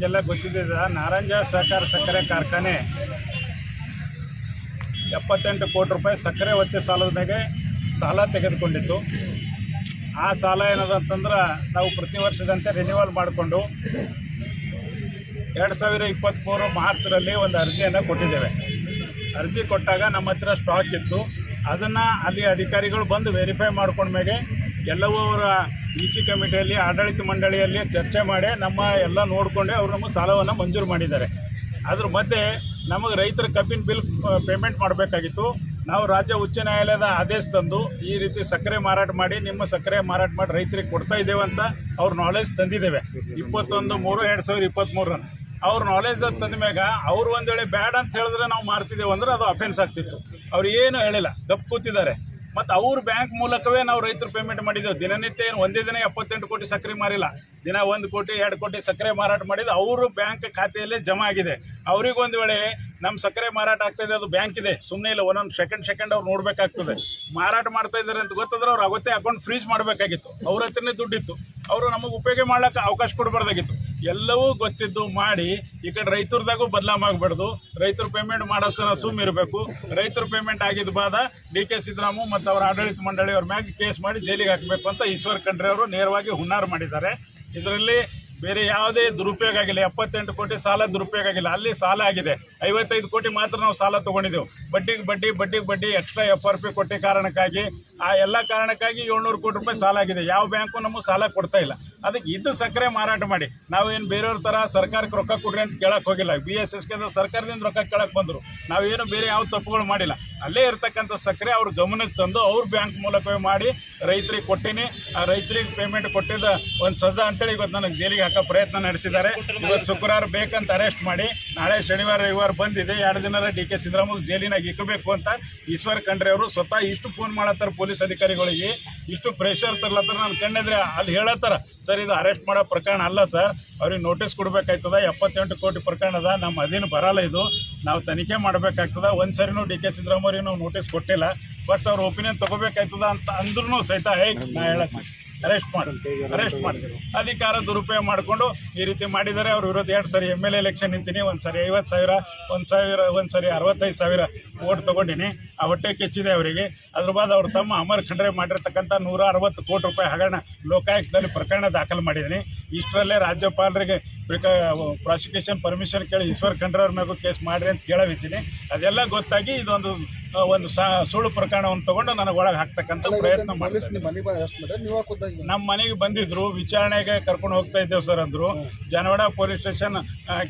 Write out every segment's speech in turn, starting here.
ನಿಮಗೆಲ್ಲ ಗೊತ್ತಿದ್ದ ನಾರಂಜ ಸಹಕಾರ ಸಕ್ಕರೆ ಕಾರ್ಖಾನೆ. ಎಪ್ಪತ್ತೆಂಟು ಕೋಟಿ ರೂಪಾಯಿ ಸಕ್ಕರೆ ಒತ್ತೆ ಸಾಲದ ಮೇಲೆ ಸಾಲ ತೆಗೆದುಕೊಂಡಿತ್ತು. ಆ ಸಾಲ ಏನದ ಅಂತಂದ್ರೆ ನಾವು ಪ್ರತಿ ವರ್ಷದಂತೆ ರಿನ್ಯೂವಲ್ ಮಾಡಿಕೊಂಡು ಎರಡು ಸಾವಿರ ಇಪ್ಪತ್ತ್ಮೂರು ಮಾರ್ಚ್ರಲ್ಲಿ ಒಂದು ಅರ್ಜಿಯನ್ನು ಕೊಟ್ಟಿದ್ದೇವೆ. ಅರ್ಜಿ ಕೊಟ್ಟಾಗ ನಮ್ಮ ಹತ್ರ ಸ್ಟಾಕ್ ಇತ್ತು. ಅದನ್ನು ಅಲ್ಲಿ ಅಧಿಕಾರಿಗಳು ಬಂದು ವೆರಿಫೈ ಮಾಡ್ಕೊಂಡ್ಮೇಲೆ ಎಲ್ಲವೂ ಅವರ ಇ ಸಿ ಕಮಿಟಿಯಲ್ಲಿ, ಆಡಳಿತ ಮಂಡಳಿಯಲ್ಲಿ ಚರ್ಚೆ ಮಾಡಿ ನಮ್ಮ ಎಲ್ಲ ನೋಡಿಕೊಂಡೆ ಅವರು ನಮ್ಮ ಸಾಲವನ್ನು ಮಂಜೂರು ಮಾಡಿದ್ದಾರೆ. ಅದ್ರ ಮಧ್ಯೆ ನಮಗೆ ರೈತರ ಕಬ್ಬಿನ ಬಿಲ್ ಪೇಮೆಂಟ್ ಮಾಡಬೇಕಾಗಿತ್ತು. ನಾವು ರಾಜ್ಯ ಉಚ್ಚ ನ್ಯಾಯಾಲಯದ ಆದೇಶ ತಂದು ಈ ರೀತಿ ಸಕ್ಕರೆ ಮಾರಾಟ ಮಾಡಿ, ನಿಮ್ಮ ಸಕ್ಕರೆ ಮಾರಾಟ ಮಾಡಿ ರೈತರಿಗೆ ಕೊಡ್ತಾ ಇದ್ದೇವೆ ಅಂತ ಅವ್ರ ನಾಲೆಜ್ ತಂದಿದ್ದೇವೆ. ಇಪ್ಪತ್ತೊಂದು ಮೂರು, ಎರಡು ಸಾವಿರದ ಇಪ್ಪತ್ತ್ಮೂರನ್ನು ಅವ್ರ ನಾಲೆಜ್ ತಂದ ಮ್ಯಾಗ ಅವ್ರು ಒಂದು ವೇಳೆ ಬ್ಯಾಡ್ ಅಂತ ಹೇಳಿದ್ರೆ ನಾವು ಮಾರ್ತಿದ್ದೇವೆ ಅಂದ್ರೆ ಅದು ಅಫೆನ್ಸ್ ಆಗ್ತಿತ್ತು. ಅವ್ರು ಏನು ಹೇಳಿಲ್ಲ. ದಪ್ಪ ಕೂತಿದ್ದಾರೆ. ಮತ್ತು ಅವ್ರ ಬ್ಯಾಂಕ್ ಮೂಲಕವೇ ನಾವು ರೈತರು ಪೇಮೆಂಟ್ ಮಾಡಿದ್ದೆವು ದಿನನಿತ್ಯ ಏನು ಒಂದೇ ದಿನ ಎಪ್ಪತ್ತೆಂಟು ಕೋಟಿ ಸಕ್ಕರೆ ಮಾರಿಲ್ಲ. ದಿನ ಒಂದು ಕೋಟಿ, ಎರಡು ಕೋಟಿ ಸಕ್ಕರೆ ಮಾರಾಟ ಮಾಡಿದ್ದು ಅವರು ಬ್ಯಾಂಕ್ ಖಾತೆಯಲ್ಲೇ ಜಮಾ ಆಗಿದೆ. ಅವ್ರಿಗೊಂದು ವೇಳೆ ನಮ್ಮ ಸಕ್ಕರೆ ಮಾರಾಟ ಆಗ್ತಾ ಇದೆ, ಅದು ಬ್ಯಾಂಕ್ ಇದೆ. ಸುಮ್ಮನೆ ಇಲ್ಲ, ಒಂದೊಂದು ಸೆಕೆಂಡ್ ಸೆಕೆಂಡ್ ಅವ್ರು ನೋಡಬೇಕಾಗ್ತದೆ. ಮಾರಾಟ ಮಾಡ್ತಾ ಇದ್ದಾರೆ ಅಂತ ಗೊತ್ತಾದ್ರೆ ಅವ್ರು ಅವತ್ತೇ ಅಕೌಂಟ್ ಫ್ರೀಜ್ ಮಾಡಬೇಕಾಗಿತ್ತು. ಅವ್ರ ಹತ್ರನೇ ದುಡ್ಡಿತ್ತು. ಅವರು ನಮಗೆ ಉಪಯೋಗ ಮಾಡ್ಲಿಕ್ಕೆ ಅವಕಾಶ ಕೊಡಬಾರ್ದಾಗಿತ್ತು. ಎಲ್ಲವೂ ಗೊತ್ತಿದ್ದು ಮಾಡಿ ಈ ಕಡೆ ರೈತರದಾಗೂ ಬದಲಾಮಾಗಬಾರ್ದು ರೈತರು ಪೇಮೆಂಟ್ ಮಾಡೋಸ್ತನ ಸುಮ್ ಇರಬೇಕು. ರೈತರು ಪೇಮೆಂಟ್ ಆಗಿದ್ದ ಬಾದ ಡಿ ಕೆ ಸಿದ್ದರಾಮು ಮತ್ತು ಅವರ ಆಡಳಿತ ಮಂಡಳಿ ಅವ್ರ ಮ್ಯಾಗೆ ಕೇಸ್ ಮಾಡಿ ಜೈಲಿಗೆ ಹಾಕಬೇಕು ಅಂತ ಈಶ್ವರ್ ಖಂಡ್ರೆ ಅವರು ನೇರವಾಗಿ ಹುನ್ನಾರ ಮಾಡಿದ್ದಾರೆ. ಇದರಲ್ಲಿ ಬೇರೆ ಯಾವುದೇ ದುರುಪಯೋಗ ಆಗಿಲ್ಲ. ಎಪ್ಪತ್ತೆಂಟು ಕೋಟಿ ಸಾಲ ದುರುಪಯೋಗ ಆಗಿಲ್ಲ. ಅಲ್ಲಿ ಸಾಲ ಆಗಿದೆ. ಐವತ್ತೈದು ಕೋಟಿ ಮಾತ್ರ ನಾವು ಸಾಲ ತೊಗೊಂಡಿದ್ದೆವು ಬಡ್ಡಿಗೆ ಬಡ್ಡಿ ಬಡ್ಡಿಗೆ ಬಡ್ಡಿ ಎಕ್ಸ್ಟ್ರಾ ಎಫ್ ಆರ್ ಪಿ ಕೊಟ್ಟ ಕಾರಣಕ್ಕಾಗಿ, ಆ ಎಲ್ಲ ಕಾರಣಕ್ಕಾಗಿ ಏಳ್ನೂರು ಕೋಟಿ ರೂಪಾಯಿ ಸಾಲ ಆಗಿದೆ. ಯಾವ ಬ್ಯಾಂಕು ನಮಗೆ ಸಾಲ ಕೊಡ್ತಾ ಇಲ್ಲ. ಅದಕ್ಕೆ ಇದು ಸಕ್ಕರೆ ಮಾರಾಟ ಮಾಡಿ. ನಾವೇನು ಬೇರೆಯವ್ರ ಥರ ಸರ್ಕಾರಕ್ಕೆ ರೊಕ್ಕ ಕೊಡ್ರಿ ಅಂತ ಕೇಳಕ್ಕೆ ಹೋಗಿಲ್ಲ. ಬಿ ಎಸ್ ಎಸ್ ಕೇಂದ್ರ ಸರ್ಕಾರದಿಂದ ರೊಕ್ಕ ಕೇಳಕ್ಕೆ ಬಂದರು. ನಾವೇನು ಬೇರೆ ಯಾವ ತಪ್ಪುಗಳು ಮಾಡಿಲ್ಲ. ಅಲ್ಲೇ ಇರ್ತಕ್ಕಂಥ ಸಕ್ಕರೆ ಅವ್ರ ಗಮನಕ್ಕೆ ತಂದು ಅವ್ರ ಬ್ಯಾಂಕ್ ಮೂಲಕವೇ ಮಾಡಿ ರೈತರಿಗೆ ಕೊಟ್ಟಿನಿ. ಆ ರೈತರಿಗೆ ಪೇಮೆಂಟ್ ಕೊಟ್ಟಿದ್ದ ಒಂದು ಸಜಾ ಅಂತೇಳಿ ಇವತ್ತು ನನಗೆ ಜೈಲಿಗೆ ಹಾಕೋ ಪ್ರಯತ್ನ ನಡೆಸಿದ್ದಾರೆ. ಇವತ್ತು ಶುಕ್ರವಾರ ಬೇಕಂತ ಅರೆಸ್ಟ್ ಮಾಡಿ ನಾಳೆ ಶನಿವಾರ ರವಿವಾರ ಬಂದಿದೆ. ಎರಡು ದಿನದ ಡಿ ಕೆ ಸಿದ್ದರಾಮಯ್ಯ ಜೈಲಿನಾಗ ಇಕ್ಕಬೇಕು ಅಂತ ಈಶ್ವರ್ ಖಂಡ್ರೆ ಅವರು ಸ್ವತಃ ಇಷ್ಟು ಫೋನ್ ಮಾಡತ್ತಾರ ಪೊಲೀಸ್ ಅಧಿಕಾರಿಗಳಿಗೆ. ಇಷ್ಟು ಪ್ರೆಷರ್ ತರ್ಲತ್ತಾರ. ನಾನು ಕಣ್ಣಿದ್ರೆ ಅಲ್ಲಿ ಹೇಳತ್ತಾರ, ಸರ್ ಇದು ಅರೆಸ್ಟ್ ಮಾಡೋ ಪ್ರಕರಣ ಅಲ್ಲ ಸರ್. ಅವ್ರಿಗೆ ನೋಟಿಸ್ ಕೊಡಬೇಕಾಯ್ತದ? ಎಪ್ಪತ್ತೆಂಟು ಕೋಟಿ ಪ್ರಕರಣದ ನಮ್ಮ ಅದೇನು ಬರಲ್ಲ ಇದು. ನಾವು ತನಿಖೆ ಮಾಡಬೇಕಾಗ್ತದ. ಒಂದು ಸರಿನೂ ಡಿ ಕೆ ಸಿದ್ದರಾಮಯ್ಯ ನಾವು ನೋಟಿಸ್ ಕೊಟ್ಟಿಲ್ಲ. ಬಟ್ ಅವ್ರ ಒಪಿನಿಯನ್ ತಗೋಬೇಕಾಯ್ತದ ಅಂತ ಅಂದ್ರೂ ಸಹಿತ ಹೇಗೆ ನಾ ಹೇಳಕ್ಕೆ ಅರೆಸ್ಟ್ ಮಾಡಿ ಅರೆಸ್ಟ್ ಮಾಡಿ, ಅಧಿಕಾರ ದುರುಪಯೋಗ ಮಾಡಿಕೊಂಡು ಈ ರೀತಿ ಮಾಡಿದ್ದಾರೆ ಅವ್ರ ವಿರೋಧ ಎರಡು ಸರಿ ಎಂ ಎಲ್ ಎಲೆಕ್ಷನ್ ನಿಂತೀನಿ, ಒಂದು ಸರಿ ಐವತ್ತು ಸಾವಿರ, ಒಂದು ಸಾವಿರ, ಒಂದು ಸರಿ ಅರವತ್ತೈದು ಸಾವಿರ ಓಟ್ ತೊಗೊಂಡಿನಿ. ಆ ಹೊಟ್ಟೆ ಕೆಚ್ಚಿದೆ ಅವರಿಗೆ. ಅದ್ರ ಬಾದ್ ಅವ್ರ ತಮ್ಮ ಅಮರ್ ಖಂಡ್ರೆ ಮಾಡಿರ್ತಕ್ಕಂಥ ನೂರ ಅರವತ್ತು ಕೋಟಿ ರೂಪಾಯಿ ಹಗರಣ ಲೋಕಾಯುಕ್ತದಲ್ಲಿ ಪ್ರಕರಣ ದಾಖಲು ಮಾಡಿದ್ದೀನಿ ಇಷ್ಟರಲ್ಲೇ ರಾಜ್ಯಪಾಲರಿಗೆ ಪ್ರಾಸಿಕ್ಯೂಷನ್ ಪರ್ಮಿಷನ್ ಕೇಳಿ ಈಶ್ವರ್ ಖಂಡ್ರವ್ರ ಮ್ಯಾಗೂ ಕೇಸ್ ಮಾಡ್ರಿ ಅಂತ ಕೇಳವಿದ್ದೀನಿ. ಅದೆಲ್ಲ ಗೊತ್ತಾಗಿ ಇದೊಂದು ಒಂದು ಸುಳ್ಳು ಪ್ರಕರಣವನ್ನು ತಗೊಂಡು ನನಗೆ ಒಳಗೆ ಹಾಕ್ತಕ್ಕಂಥ ಪ್ರಯತ್ನ ಮಾಡಿದ್ದೀನಿ ನಿಮ್ಮ ಮನೆಗೆ ಬಂದಿದ್ರು ವಿಚಾರಣೆಗೆ ಕರ್ಕೊಂಡು ಹೋಗ್ತಾ ಇದ್ದೇವೆ ಸರ್ ಅಂದರು. Janawada police station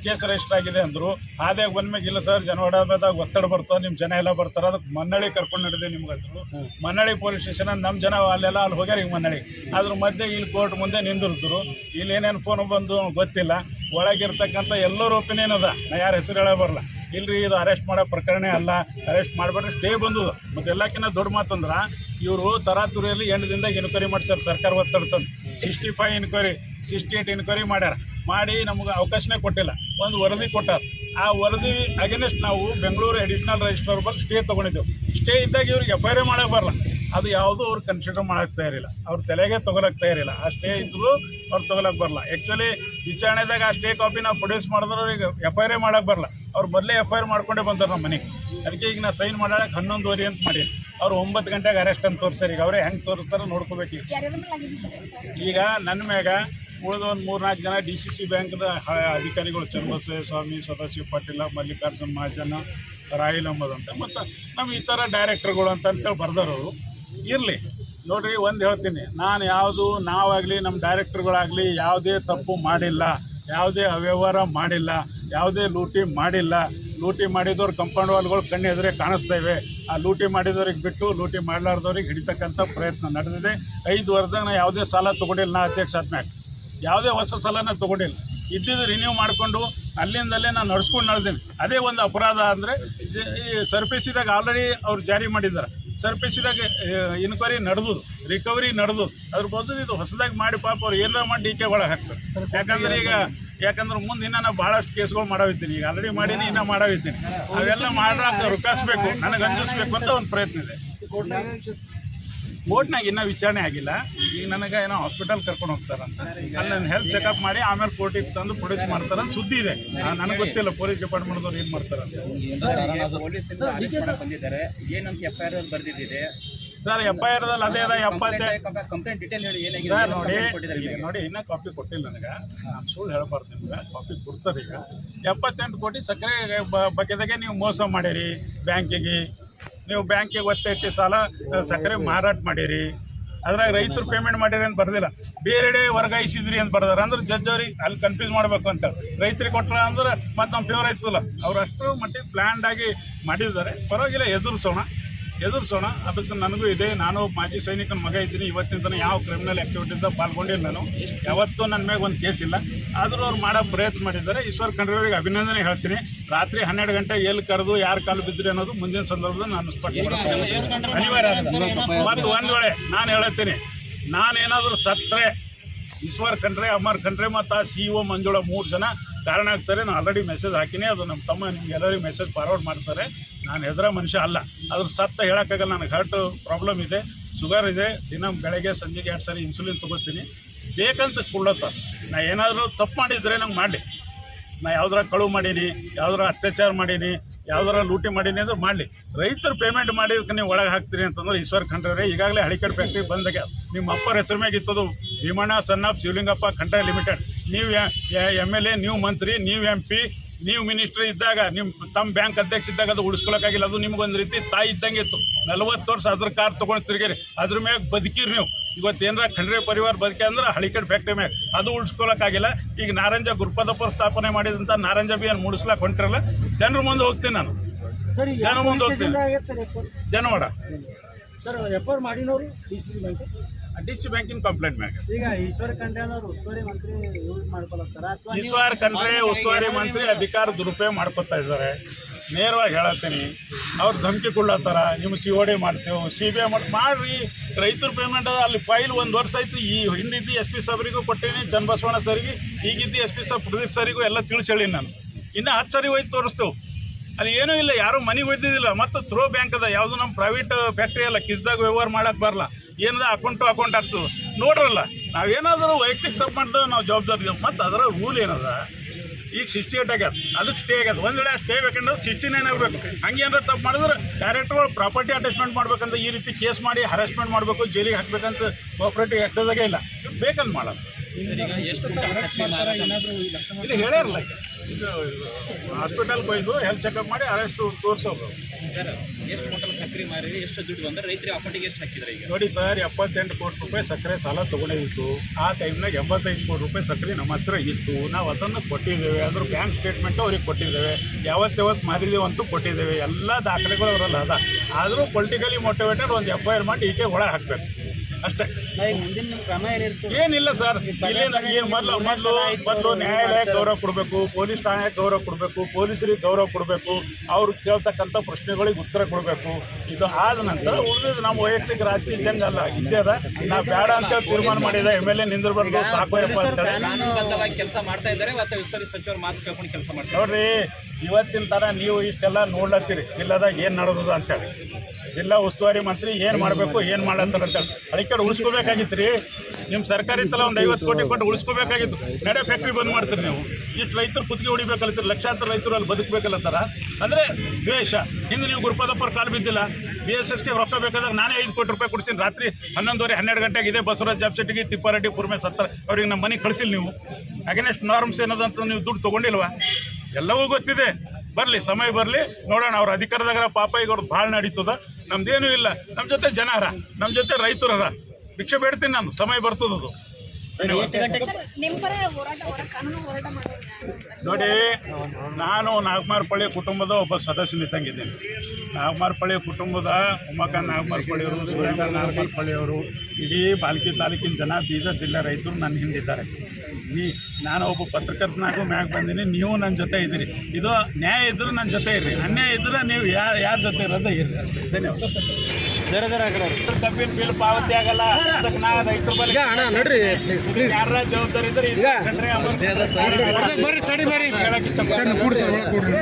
case register ಆಗಿದೆ ಅಂದರು. ಆದಾಗ ಬಂದ್ಮೇಲೆ ಇಲ್ಲ ಸರ್ ಜನವಾಡದಾಗ ಒತ್ತಡ ಬರ್ತದೆ ನಿಮ್ಮ ಜನ ಎಲ್ಲ ಬರ್ತಾರೆ ಅದಕ್ಕೆ ಮನ್ನಳಿ ಕರ್ಕೊಂಡು ನಡೆದೆ ನಿಮ್ಗೆ ಅಂದರು. ಮನ್ನಳಿ ಪೊಲೀಸ್ ಸ್ಟೇಷನ್ ನಮ್ಮ ಜನ ಅಲ್ಲೆಲ್ಲ ಅಲ್ಲಿ ಹೋಗ್ಯಾರ ಈಗ ಮನ್ನಳಿ ಅದ್ರ ಮಧ್ಯೆ ಇಲ್ಲಿ ಕೋರ್ಟ್ ಮುಂದೆ ನಿಂದಿರಿಸಿದ್ರು ಇಲ್ಲಿ ಏನೇನು ಫೋನ್ ಬಂದು ಗೊತ್ತಿಲ್ಲ. ಒಳಗಿರ್ತಕ್ಕಂಥ ಎಲ್ಲರ ಒಪಿನಿಯನ್ ಅದ. ನಾ ಯಾರ ಹೆಸರು ಹೇಳ ಬರಲ್ಲ. ಇಲ್ರಿ, ಇದು ಅರೆಸ್ಟ್ ಮಾಡೋ ಪ್ರಕರಣ ಅಲ್ಲ. ಅರೆಸ್ಟ್ ಮಾಡಬೇಡ್ರಿ ಸ್ಟೇ ಬಂದದು ಮತ್ತು ಎಲ್ಲಕ್ಕಿಂತ ದೊಡ್ಡ ಮಾತಂದ್ರೆ ಇವರು ತರಾತುರಿಯಲ್ಲಿ ಎಂಟು ಎನ್ಕ್ವೈರಿ ಮಾಡ್ಸ್ಯಾರ, ಸರ್ಕಾರ ಒತ್ತಡ ತಂದು. Sixty five enquiry sixty eight enquiry ಮಾಡ್ಯಾರ. ಮಾಡಿ ನಮಗೆ ಅವಕಾಶನೇ ಕೊಟ್ಟಿಲ್ಲ. ಒಂದು ವರದಿ ಕೊಟ್ಟಾರ. ಆ ವರದಿ ಅಗೇನೆಸ್ಟ್ ನಾವು ಬೆಂಗಳೂರು ಅಡಿಷನಲ್ ರಿಜಿಸ್ಟ್ರಾರ್ ಬಲ್ಲಿ ಸ್ಟೇ ತೊಗೊಂಡಿದ್ದೆವು. ಸ್ಟೇ ಇದ್ದಾಗ ಇವ್ರಿಗೆ ಎಫ್ ಐ ಆರ್ ಮಾಡೋಕೆ ಬರಲ್ಲ. ಅದು ಯಾವುದೂ ಅವ್ರು ಕನ್ಸಿಡರ್ ಮಾಡೋಕ್ಕೆ ತಯಾರಿಲ್ಲ. ಅವ್ರ ತಲೆಗೆ ತೊಗೊಳಕ್ಕೆ ತಯಾರಿಲ್ಲ. ಆ ಸ್ಟೇ ಇದ್ದರೂ ಅವ್ರು ತೊಗೊಳಕ್ಕೆ ಬರಲ್ಲ. ಆ್ಯಕ್ಚುಲಿ ವಿಚಾರಣೆದಾಗ ಆ ಸ್ಟೇ ಕಾಪಿ ನಾವು ಪ್ರೊಡ್ಯೂಸ್ ಮಾಡಿದ್ರೆ ಅವ್ರಿಗೆ ಎಫ್ ಐ ಆರ್ ಮಾಡೋಕ್ಕೆ ಬರಲ್ಲ. ಅವ್ರು ಮೊದಲೇ ಎಫ್ ಐ ಆರ್ ಮಾಡ್ಕೊಂಡೇ ಬಂತಾರೆ ನಮ್ಮ ಮನೆಗೆ ಅದಕ್ಕೆ ಈಗ ನಾ ಸೈನ್ ಮಾಡಕ್ಕೆ ಹನ್ನೊಂದುವರೆ ಅಂತ ಮಾಡಿ ಅವ್ರು ಒಂಬತ್ತು ಗಂಟೆಗೆ ಅರೆಸ್ಟ್ ಅಂತ ತೋರಿಸ್ತಾರೆ ಈಗ. ಅವರೇ ಹೆಂಗೆ ತೋರಿಸ್ತಾರೋ ನೋಡ್ಕೋಬೇಕು ಈಗ. ನನ್ನ ಮ್ಯಾಗ ಉಳಿದ ಒಂದು ಮೂರ್ನಾಲ್ಕು ಜನ ಡಿ ಸಿ ಸಿ ಬ್ಯಾಂಕ್ದ ಅಧಿಕಾರಿಗಳು ಚನ್ನಬಸವ ಸ್ವಾಮಿ ಸದಾಶಿವ ಪಾಟೀಲ ಮಲ್ಲಿಕಾರ್ಜುನ್ ಮಹಾಜನ ರಾಯಲ್ ಅಂತ. ಮತ್ತು ನಮ್ಮ ಇತರ ಡೈರೆಕ್ಟರ್ಗಳು ಅಂತ ಅಂತೇಳಿ ಬರ್ದವರು ಇರಲಿ. ನೋಡ್ರಿ ಒಂದು ಹೇಳ್ತೀನಿ. ನಾನು ಯಾವುದು ನಾವಾಗಲಿ ನಮ್ಮ ಡೈರೆಕ್ಟರ್ಗಳಾಗಲಿ ಯಾವುದೇ ತಪ್ಪು ಮಾಡಿಲ್ಲ ಯಾವುದೇ ಅವ್ಯವಹಾರ ಮಾಡಿಲ್ಲ ಯಾವುದೇ ಲೂಟಿ ಮಾಡಿಲ್ಲ. ಲೂಟಿ ಮಾಡಿದವ್ರು ಕಂಪೌಂಡ್ ವಾಲ್ಗಳು ಕಣ್ಣು ಎದುರೇ ಕಾಣಿಸ್ತಾ ಇವೆ. ಆ ಲೂಟಿ ಮಾಡಿದವ್ರಿಗೆ ಬಿಟ್ಟು ಲೂಟಿ ಮಾಡಲಾರ್ದವ್ರಿಗೆ ಹಿಡಿತಕ್ಕಂಥ ಪ್ರಯತ್ನ ನಡೆದಿದೆ. ಐದು ವರ್ಷದಾಗ ನಾ ಯಾವುದೇ ಸಾಲ ತೊಗೊಂಡಿಲ್ಲ ನಾ ಅಧ್ಯಕ್ಷ ಆದ್ಮ್ಯಾಗ. ಯಾವುದೇ ಹೊಸ ಸಾಲನ ತೊಗೊಂಡಿಲ್ಲ. ಇದ್ದಿದ್ದು ರಿನ್ಯೂ ಮಾಡಿಕೊಂಡು ಅಲ್ಲಿಂದಲೇ ನಾನು ನಡ್ಸ್ಕೊಂಡು ನಡೆದೀನಿ. ಅದೇ ಒಂದು ಅಪರಾಧ ಅಂದರೆ ಈ ಸರ್ಪಿಸಿದಾಗ ಆಲ್ರೆಡಿ ಅವ್ರು ಜಾರಿ ಮಾಡಿದ್ದಾರೆ. ಸರ್ಪಿಸಿದಾಗ ಇನ್ಕ್ವೈರಿ ನಡೆದು ರಿಕವರಿ ನಡೆದು ಅದ್ರ ಬದಲು ಇದು ಹೊಸದಾಗಿ ಮಾಡಿ ಪಾಪ ಅವ್ರು ಏನಾರ ಮಾಡಿ ಡಿ ಕೆ ಒಳಗೆ ಹಾಕ್ತಾರೆ. ಯಾಕಂದ್ರೆ ಈಗ ಯಾಕಂದ್ರೆ ಮುಂದೆ ಇನ್ನ ನಾವು ಭಾಳಷ್ಟು ಕೇಸ್ಗಳು ಮಾಡವಿದ್ದೀನಿ ಈಗ ಆಲ್ರೆಡಿ ಮಾಡೀನಿ ಇನ್ನೂ ಮಾಡವಿದ್ದೀನಿ ಅವೆಲ್ಲ ಮಾಡ್ಲಾಕ ರುಕಾಸ್ಬೇಕು ನನಗೆ ಅಂಜಿಸ್ಬೇಕು ಅಂತ ಒಂದು ಪ್ರಯತ್ನ ಇದೆ. ಕೋರ್ಟ್ನಾಗ ಕೋರ್ಟ್ನಾಗ ಇನ್ನೂ ವಿಚಾರಣೆ ಆಗಿಲ್ಲ. ಈಗ ನನಗೆ ಏನೋ ಹಾಸ್ಪಿಟಲ್ ಕರ್ಕೊಂಡು ಹೋಗ್ತಾರಂತ ಅಲ್ಲಿ ನನ್ನ ಹೆಲ್ತ್ ಚೆಕಪ್ ಮಾಡಿ ಆಮೇಲೆ ಕೋರ್ಟಿಗೆ ತಂದು ಪ್ರೊಡ್ಯೂಸ್ ಮಾಡ್ತಾರಂತ ಸುದ್ದಿ ಇದೆ. ನನಗೆ ಗೊತ್ತಿಲ್ಲ ಪೊಲೀಸ್ ಡಿಪಾರ್ಟ್ಮೆಂಟ್ದವ್ರು ಏನು ಮಾಡ್ತಾರಂತ ಸರ್ ಎಫ್ ಐ ಆರ್ದಲ್ಲಿ ಅದೇ ಅದ ಎಪ್ಪತ್ತೆ. ಕಂಪ್ಲೇಂಟ್ ಡೀಟೇಲ್ ಹೇಳಿ ಏನಾಗಿದೆ ಸರ್ ನೋಡಿ ಈಗ. ನೋಡಿ ಇನ್ನೂ ಕಾಪಿ ಕೊಟ್ಟಿಲ್ಲ ನನಗೆ. ನಾನು ಸುಳ್ಳು ಹೇಳ್ಬಾರ್ದು ನಿಮ್ಗೆ. ಕಾಪಿ ಕೊಡ್ತದೆ ಈಗ. ಎಪ್ಪತ್ತೆಂಟು ಕೋಟಿ ಸಕ್ಕರೆ ಬಗ್ಗೆದಾಗೆ ನೀವು ಮೋಸ ಮಾಡಿರಿ ಬ್ಯಾಂಕಿಗೆ. ನೀವು ಬ್ಯಾಂಕಿಗೆ ಒತ್ತೈತಿ ಸಾಲ ಸಕ್ಕರೆ ಮಾರಾಟ ಮಾಡಿರಿ. ಅದ್ರಾಗ ರೈತರು ಪೇಮೆಂಟ್ ಮಾಡಿರಿ ಅಂತ ಬರ್ದಿಲ್ಲ. ಬೇರೆಡೆ ವರ್ಗಾಯಿಸಿದ್ರಿ ಅಂತ ಬರ್ದಾರ. ಅಂದ್ರೆ ಜಡ್ಜ್ ಅವ್ರಿಗೆ ಅಲ್ಲಿ ಕನ್ಫ್ಯೂಸ್ ಮಾಡಬೇಕು ಅಂತ. ರೈತರಿಗೆ ಕೊಟ್ರ ಅಂದ್ರೆ ಮತ್ತೆ ನಮ್ಮ ಫೇವರ್ ಆಯ್ತದಲ್ಲ. ಅವ್ರು ಅಷ್ಟು ಮಟ್ಟಿಗೆ ಪ್ಲ್ಯಾಂಡ್ ಆಗಿ ಮಾಡಿದ್ದಾರೆ. ಪರವಾಗಿಲ್ಲ ಎದುರಿಸೋಣ. ಎದುರಿಸೋಣ. ಅದಕ್ಕೆ ನನಗೂ ಇದೆ. ನಾನು ಮಾಜಿ ಸೈನಿಕನ ಮಗ ಇದ್ದೀನಿ. ಇವತ್ತಿನ ತನಕ ಯಾವ ಕ್ರಿಮಿನಲ್ ಆ್ಯಕ್ಟಿವಿಟೀಸ್ದಾಗ ಪಾಲ್ಗೊಂಡಿಲ್ಲ ನಾನು. ಯಾವತ್ತೂ ನನ್ನ ಮೇಲೆ ಒಂದು ಕೇಸ್ ಇಲ್ಲ. ಆದರೂ ಅವ್ರು ಮಾಡೋ ಪ್ರಯತ್ನ ಮಾಡಿದ್ದಾರೆ. ಈಶ್ವರ್ ಖಂಡ್ರವರಿಗೆ ಅಭಿನಂದನೆ ಹೇಳ್ತೀನಿ. ರಾತ್ರಿ ಹನ್ನೆರಡು ಗಂಟೆ ಎಲ್ಲಿ ಕರೆದು ಯಾರು ಕಾಲು ಬಿದ್ದರೆ ಅನ್ನೋದು ಮುಂದಿನ ಸಂದರ್ಭದಲ್ಲಿ ನಾನು ಸ್ಪಷ್ಟ ಅನಿವಾರ್ಯ ಮತ್ತು ಒಂದು ವೇಳೆ ನಾನು ಹೇಳ್ತೀನಿ. ನಾನೇನಾದರೂ ಸತ್ತರೆ ಈಶ್ವರ್ ಖಂಡ್ರೆ ಅಮರ್ ಖಂಡ್ರೆ ಮತ್ತು ಆ ಸಿ ಒ ಮಂಜುಳ ಮೂರು ಜನ ಕಾರಣ ಆಗ್ತಾರೆ. ನಾನು ಆಲ್ರೆಡಿ ಮೆಸೇಜ್ ಹಾಕಿನಿ. ಅದು ನಮ್ಮ ತಮ್ಮ ನಿಮ್ಗೆ ಎಲ್ಲರಿಗೂ ಮೆಸೇಜ್ ಫಾರ್ವರ್ಡ್ ಮಾಡ್ತಾರೆ. ನಾನು ಹೆದರ ಮನುಷ್ಯ ಅಲ್ಲ. ಅದ್ರ ಸತ್ತ ಹೇಳೋಕ್ಕಾಗಲ್ಲ. ನನಗೆ ಹಾರ್ಟ್ ಪ್ರಾಬ್ಲಮ್ ಇದೆ ಶುಗರ್ ಇದೆ. ದಿನ ಬೆಳಗ್ಗೆ, ಸಂಜೆಗೆ ಎರಡು ಸಾರಿ ಇನ್ಸುಲಿನ್ ತೊಗೋತೀನಿ. ಬೇಕಂತ ಕೊಡ್ಲತ್ತ ನಾ ಏನಾದರೂ ತಪ್ಪು ಮಾಡಿದರೆ ನಂಗೆ ಮಾಡಲಿ. ನಾ ಯಾವ್ದಾರ ಕಳುವು ಮಾಡೀನಿ, ಯಾವ್ದಾರ ಅತ್ಯಾಚಾರ ಮಾಡೀನಿ, ಯಾವ್ದಾರ ಲೂಟಿ ಮಾಡೀನಿ ಅಂದ್ರೆ ಮಾಡಲಿ. ರೈತರು ಪೇಮೆಂಟ್ ಮಾಡಿದಕ್ಕೆ ನೀವು ಒಳಗೆ ಹಾಕ್ತೀರಿ ಅಂತಂದ್ರೆ ಈಶ್ವರ್ ಖಂಡ್ರೆ, ಈಗಾಗಲೇ ಹಳಿಕಡ್ ಫ್ಯಾಕ್ಟ್ರಿ ಬಂದಾಗ ನಿಮ್ಮ ಅಪ್ಪರ ಹೆಸರು ಮ್ಯಾಗ ಇತ್ತದು Bheemanna son of Shivalingappa, Khandre limited ನೀವು ಎಂ ಎಲ್ ಎ ನೀವು ಮಂತ್ರಿ, ನೀವು ಎಂ ಪಿ ನೀವು ಮಿನಿಸ್ಟ್ರಿ ಇದ್ದಾಗ ನಿಮ್ಮ ತಮ್ಮ ಬ್ಯಾಂಕ್ ಅಧ್ಯಕ್ಷ ಇದ್ದಾಗ ಅದು ಉಳಿಸ್ಕೊಳಕ್ಕಾಗಿಲ್ಲ. ಅದು ನಿಮ್ಗೊಂದು ರೀತಿ ತಾಯಿ ಇದ್ದಂಗೆ ಇತ್ತು. ನಲವತ್ತು ವರ್ಷ ಅದ್ರ ಕಾರ್ ತೊಗೊಂಡು ತಿರುಗಿರಿ ಅದ್ರ ಮ್ಯಾಗ ಬದುಕಿರಿ ನೀವು. ಇವತ್ತು ಏನಾರ ಖಂಡ್ರೆ ಪರಿವಾರ ಬದುಕಿ ಅಂದ್ರೆ ಹಳಿಕಡ್ ಫ್ಯಾಕ್ಟ್ರಿ ಮ್ಯಾಗ. ಅದು ಉಳಿಸ್ಕೊಳಕ್ಕಾಗಿಲ್ಲ. ಈಗ ನಾರಂಜ ಗುರುಪದಪ್ಪ ಸ್ಥಾಪನೆ ಮಾಡಿದಂಥ ನಾರಂಜ ಬಿ ಏನು ಮುಡಿಸ್ಲಾಕ್ ಹೊಂಟಿರಲ್ಲ? ಜನರ ಮುಂದೆ ಹೋಗ್ತೀನಿ ನಾನು. ಜನ ಮುಂದೆ ಹೋಗ್ತೀನಿ. Sir F Janawada sir F R ಮಾಡಿನವರು D C bank D C ಬ್ಯಾಂಕಿನ ಕಂಪ್ಲೇಂಟ್ ಮ್ಯಾಗ. ಈಗ ಈಶ್ವರ ಖಂಡ್ರೆ ಅವರು ಉಸ್ತುವಾರಿ ಮಂತ್ರಿ ಯೂಸ್ ಮಾಡ್ಕೊಳತ್ತಾರ? ಅಥವಾ ಈಶ್ವರ್ ಖಂಡ್ರೆ ಉಸ್ತುವಾರಿ ಮಂತ್ರಿ ಅಧಿಕಾರ ದುರುಪಯೋಗ ಮಾಡ್ಕೊತಾ ಇದ್ದಾರೆ. ನೇರವಾಗಿ ಹೇಳತ್ತೀನಿ ಅವ್ರು ಧಮಕಿ ಕೊಡ್ಲತ್ತಾರ ನಿಮ್ಮ ಸಿ ಓ ಡಿ ಮಾಡ್ತೇವೆ ಸಿ ಬಿ ಐ ಮಾಡಿ ಮಾಡ್ರಿ. ರೈತರ ಪೇಮೆಂಟ್ ಅದ ಅಲ್ಲಿ ಫೈಲ್ ಒಂದು ವರ್ಷ ಆಯ್ತು ಈ ಹಿಂದಿದ್ದು ಎಸ್ ಪಿ ಸಾಬ್ರಿಗೂ ಕೊಟ್ಟೇನಿ ಚನ್ನಬಸವಣ್ಣ ಸರಿಗೆ ಈಗಿದ್ದು ಎಸ್ ಪಿ ಸಾಬ್ ಪ್ರದೀಪ್ ಸರಿಗೂ ಎಲ್ಲ ತಿಳಿಸಿ ಹೇಳೀನಿ ನಾನು. ಇನ್ನು ಹತ್ತು ಸರಿ ಹೋಯ್ತು ತೋರಿಸ್ತೇವೆ. ಅಲ್ಲಿ ಏನೂ ಇಲ್ಲ ಯಾರು ಮನೆಗೆ ಒಯ್ದಿದ್ದಿಲ್ಲ ಮತ್ತು ಥ್ರೋ ಬ್ಯಾಂಕ್ ಅದ ಯಾವುದು ನಮ್ಮ ಪ್ರೈವೇಟ್ ಫ್ಯಾಕ್ಟ್ರಿ ಅಲ್ಲ ಕಿಸ್ದಾಗ ವ್ಯವಹಾರ ಮಾಡಕ್ಕೆ ಬರಲ್ಲ ಏನದ ಅಕೌಂಟ್ ಅಕೌಂಟ್ ಆಗ್ತದೆ. ನೋಡ್ರಲ್ಲ ನಾವೇನಾದರೂ ವೈಯಕ್ತಿಕ ತಪ್ಪು ಮಾಡ್ತೇವೆ ನಾವು ಜವಾಬ್ದಾರಿ ಮತ್ತು ಅದರ ರೂಲ್ ಏನದ? ಈಗ ಸಿಕ್ಸ್ಟಿ ಏಟ್ ಆಗ್ಯದ. ಅದಕ್ಕೆ ಸ್ಟೇ ಆಗ್ಯದ. ಒಂದು ವೇಳೆ ಸ್ಟೇ ಬೇಕಂದ್ರೆ ಸಿಕ್ಸ್ಟಿ ನೈನ್ ಆಗಬೇಕು. ಹಂಗೆ ಏನಾರ ತಪ್ಪು ಮಾಡಿದ್ರೆ ಡೈರೆಕ್ಟ್ಗಳು ಪ್ರಾಪರ್ಟಿ ಅಟ್ಯಾಚ್ಮೆಂಟ್ ಮಾಡ್ಬೇಕಂತ ಈ ರೀತಿ ಕೇಸ್ ಮಾಡಿ ಹರಾಸ್ಮೆಂಟ್ ಮಾಡಬೇಕು ಜೈಲಿಗೆ ಹಾಕ್ಬೇಕಂತ ಕೋಪರೇಟಿವ್ ಆಗ್ತದಾಗೆ ಇಲ್ಲ. ಬೇಕಂತ ಮಾಡೋದು ಇಲ್ಲಿ ಹೇಳ್ಯಾರಲ್ಲ ಈಗ. ಇದು ಹಾಸ್ಪಿಟಲ್ಗೆ ಹೋಯ್ದು ಹೆಲ್ತ್ ಚೆಕಪ್ ಮಾಡಿ ಅರೆಸ್ಟ್ ತೋರಿಸೋದು ಸರ್ ಎಷ್ಟು ಮಾರಿ ಎಷ್ಟು ದುಡ್ಡು ಬಂದ್ರೆ ಅಕೌಂಟಿಗೆ ಎಷ್ಟು ಹಾಕಿದ್ರೆ ಈಗ? ನೋಡಿ ಸರ್ ಎಪ್ಪತ್ತೆಂಟು ಕೋಟಿ ರೂಪಾಯಿ ಸಕ್ಕರೆ ಸಾಲ ತೊಗೊಂಡಿತ್ತು. ಆ ಟೈಮ್ನಾಗ ಎಂಬತ್ತೈದು ಕೋಟಿ ರೂಪಾಯಿ ಸಕ್ಕರೆ ನಮ್ಮ ಹತ್ರ ಇತ್ತು. ನಾವು ಅದನ್ನು ಕೊಟ್ಟಿದ್ದೇವೆ. ಅದ್ರ ಬ್ಯಾಂಕ್ ಸ್ಟೇಟ್ಮೆಂಟು ಅವ್ರಿಗೆ ಕೊಟ್ಟಿದ್ದೇವೆ. ಯಾವತ್ತಾವತ್ತು ಯಾವತ್ತು ಮಾರಿದೇವೆ ಅಂತೂ ಕೊಟ್ಟಿದ್ದೇವೆ. ಎಲ್ಲ ದಾಖಲೆಗಳು ಅವರಲ್ಲ ಅದ ಆದರೂ ಪೊಲಿಟಿಕಲಿ ಮೋಟಿವೇಟೆಡ್ ಒಂದು ಎಫ್ ಐ ಆರ್ ಮಾಡಿ ಈಕೆ ಒಳಗೆ ಹಾಕಬೇಕು. ಅಷ್ಟೇ. ಏನಿಲ್ಲ ಸರ್. ಇಲ್ಲಿ ಏನು ಮೊದಲು ಮೊದಲು ಮೊದಲು ನ್ಯಾಯಾಲಯಕ್ಕೆ ಗೌರವ ಕೊಡಬೇಕು ಪೊಲೀಸ್ ಠಾಣೆಗೆ ಗೌರವ ಕೊಡಬೇಕು ಪೊಲೀಸರಿಗೆ ಗೌರವ ಕೊಡಬೇಕು ಅವ್ರು ಕೇಳ್ತಕ್ಕಂಥ ಪ್ರಶ್ನೆಗಳಿಗೆ ಉತ್ತರ ಕೊಡಬೇಕು. ಇದು ಆದ ನಂತರ ಉಳಿದು ನಮ್ಮ ವೈಯಕ್ತಿಕ ರಾಜಕೀಯ ಜಂಗ ಅಲ್ಲ ಇದ್ದೇ ಅದ. ನಾವು ಬೇಡ ಅಂತ ತೀರ್ಮಾನ ಮಾಡಿದ ಎಂ ಎಲ್ ಎ ನಿಂದಿರ್ಬಾರ್ದು ಸಾಕೋಯಪ್ಪ ಕಾನೂನುಬದ್ಧವಾಗಿ ಕೆಲಸ ಮಾಡ್ತಾ ಇದ್ದಾರೆ ಸಚಿವರು ಮಾತು ಕೇಳ್ಕೊಂಡು ಕೆಲಸ ಮಾಡ್ತಾರೆ. ನೋಡ್ರಿ ಇವತ್ತಿನ ಥರ ನೀವು ಇಷ್ಟೆಲ್ಲ ನೋಡ್ಲತ್ತೀರಿ ಜಿಲ್ಲಾದಾಗ ಏನು ನಡೆದದ ಅಂತೇಳಿ. ಜಿಲ್ಲಾ ಉಸ್ತುವಾರಿ ಮಂತ್ರಿ ಏನು ಮಾಡಬೇಕು ಏನು ಮಾಡ್ಲತ್ತಾರ ಅಂತೇಳಿ ಅದಕ್ಕೆ ಉಳಿಸ್ಕೋಬೇಕಾಗಿತ್ತು ರೀ ನಿಮ್ಮ ಸರ್ಕಾರಿ ತಲ ಒಂದು ಐವತ್ತು ಕೋಟಿ ಕೊಟ್ಟು ಉಳಿಸ್ಕೋಬೇಕಾಗಿತ್ತು. ನಡೆ ಫ್ಯಾಕ್ಟ್ರಿ ಬಂದ್ ಮಾಡ್ತೀರಿ ನೀವು. ಇಷ್ಟು ರೈತರು ಕುತ್ತಿಗೆ ಹೊಡಿಬೇಕಲ್ಲತ್ತೀರಿ, ಲಕ್ಷಾಂತರ ರೈತರು ಅಲ್ಲಿ ಬದುಕಬೇಕಲ್ಲತ್ತಾರ ಅಂದರೆ ದ್ವೇಷ. ಹಿಂದೆ ನೀವು ಗುರುಪದಪ್ಪರ ಕಾಲು ಬಿದ್ದಿಲ್ಲ. ಬಿ ಎಸ್ ಎಸ್ಗೆ ರೊಕ್ಕ ಬೇಕಾದಾಗ ನಾನೇ ಐದು ಕೋಟಿ ರೂಪಾಯಿ ಕೊಡ್ತೀನಿ. ರಾತ್ರಿ ಹನ್ನೊಂದುವರೆ, ಹನ್ನೆರಡು ಗಂಟೆಗೆ ಇದೆ ಬಸವರಾಜ್ ಜಾಬ್ಸೆಟ್ಟಿಗೆ ತಿಪ್ಪಾರೆಡ್ಡಿ, ಪುರ್ಮೆ, ಸತ್ತರ. ಅವ್ರಿಗೆ ನಮ್ಮ ಮನೆಗೆ ಕಳಿಸಿಲ್ಲ ನೀವು. ಅಗೇನೆಸ್ಟ್ ನಾರ್ಮ್ಸ್ ಏನದಂತ ನೀವು ದುಡ್ಡು ತೊಗೊಂಡಿಲ್ವಾ? ಎಲ್ಲವೂ ಗೊತ್ತಿದೆ. ಬರಲಿ, ಸಮಯ ಬರಲಿ. ನೋಡೋಣ, ಅವ್ರ ಅಧಿಕಾರದಾಗ ಪಾಪ ಈಗ ಅವ್ರದ್ದು ಭಾಳ ನಡೀತದ. ನಮ್ದೇನೂ ಇಲ್ಲ. ನಮ್ಮ ಜೊತೆ ಜನ ಅರ ನಮ್ಮ ಜೊತೆ ರೈತರು ಅರ ಭಿಕ್ಷೆ ಬೇಡ್ತೀನಿ ನಾನು ಸಮಯ ಬರ್ತದದು ನಿಮ್ಮ ಪರ ಹೋರಾಟ ಪಳ್ಳಿ ಕಾನೂನು ಹೋರಾಟ ಮಾಡೋದು ನೋಡಿ ನಾನು ನಾಗಮಾರ್ಪಳ್ಳಿ ಕುಟುಂಬದ ಒಬ್ಬ ಸದಸ್ಯನಿದ್ದಂಗಿದ್ದೀನಿ ನಾಗಮಾರ್ಪಳ್ಳಿ ಕುಟುಂಬದ ಉಮಾಕಾಂತ್ ನಾಗಮಾರ್ಪಳ್ಳಿಯವರು ಸುರೇಂದ್ರ ನಾಗಮಾರ್ಪಳ್ಳಿಯವರು ಇಡೀ ಬಾಲ್ಕಿ ತಾಲೂಕಿನ ಜನ ಬೀದರ್ ಜಿಲ್ಲೆ ರೈತರು ನನ್ನ ಹಿಂದಿದ್ದಾರೆ. ನೀ ನಾನು ಒಬ್ಬ ಪತ್ರಕರ್ತನಾಗೂ ಮ್ಯಾಗ ಬಂದೀನಿ ನೀವು ನನ್ನ ಜೊತೆ ಇದ್ದೀರಿ. ಇದು ನ್ಯಾಯ ಇದ್ರೂ ನನ್ನ ಜೊತೆ ಇರ್ರಿ ಅನ್ಯಾಯ ಇದ್ರೆ ನೀವು ಯಾರು ಯಾರ ಜೊತೆ ಇರೋದೇ ಇರ್ರಿ ಅಷ್ಟೇ. ಧನ್ಯವಾದ. ಕಬ್ಬಿನ ಬಿಲ್ ಪಾವತಿ ಆಗಲ್ಲ ಅದಕ್ಕೆ ನಾನು ರೈತರ ಬಳಿ ನಡ್ರಿ ಯಾರ ಜವಾಬ್ದಾರಿ ಅಮರ್ ಬರ್ರಿ ಬರ್ರಿ.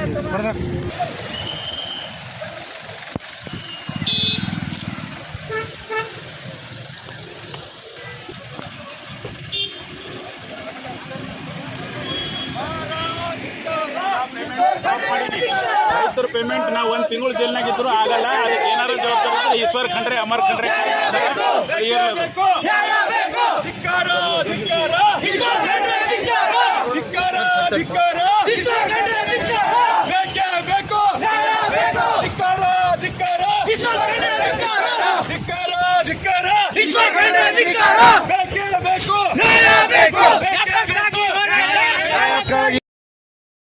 ಪೇಮೆಂಟ್ ನಾವು ಒಂದು ತಿಂಗಳು ಜೈಲ್ನಾಗ ಇದ್ರು ಆಗಲ್ಲ. ಅದಕ್ಕೆ ಏನಾರ ಜವಾಬ್ದಾರಿ ಈಶ್ವರ್ ಖಂಡ್ರೆ ಅಮರ್ ಖಂಡ್ರೆ